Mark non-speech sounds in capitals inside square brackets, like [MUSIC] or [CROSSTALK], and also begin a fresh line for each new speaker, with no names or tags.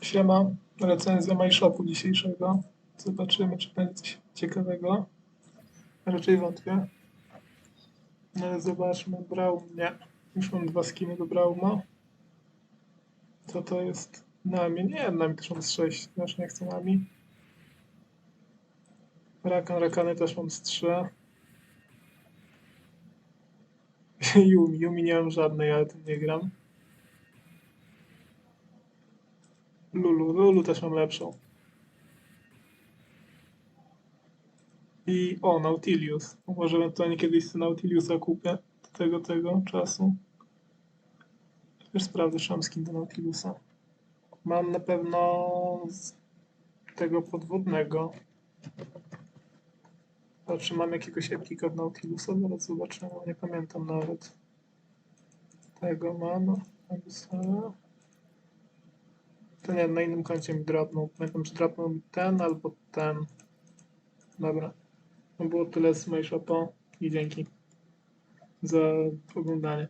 Siema, recenzja MyShopu dzisiejszego. Zobaczymy, czy będzie coś ciekawego. Raczej wątpię. No ale zobaczmy. Braum, nie. Już mam dwa skiny do Brauma. Co to jest? Nami. Nie, Nami też mam z 6. Też nie chcę Nami. Rakan, Rakany też mam z 3. [LAUGHS] Yumi, Yumi nie mam żadnej, ale tym nie gram. Lulu, Lulu też mam lepszą. I o, Nautilius. Może ewentualnie kiedyś sobie Nautiliusa kupię do tego, tego czasu. Też sprawdzę, czy mam skin do Nautilusa. Mam na pewno z tego podwodnego. Czy mam jakiegoś epika od Nautilusa? Zaraz zobaczymy, nie pamiętam nawet. Tego mam. Napisałem. Nie, na innym koncie mi drapnął. Pamiętam, mi ten albo ten. Dobra. No było tyle z mojej shopa i dzięki za oglądanie.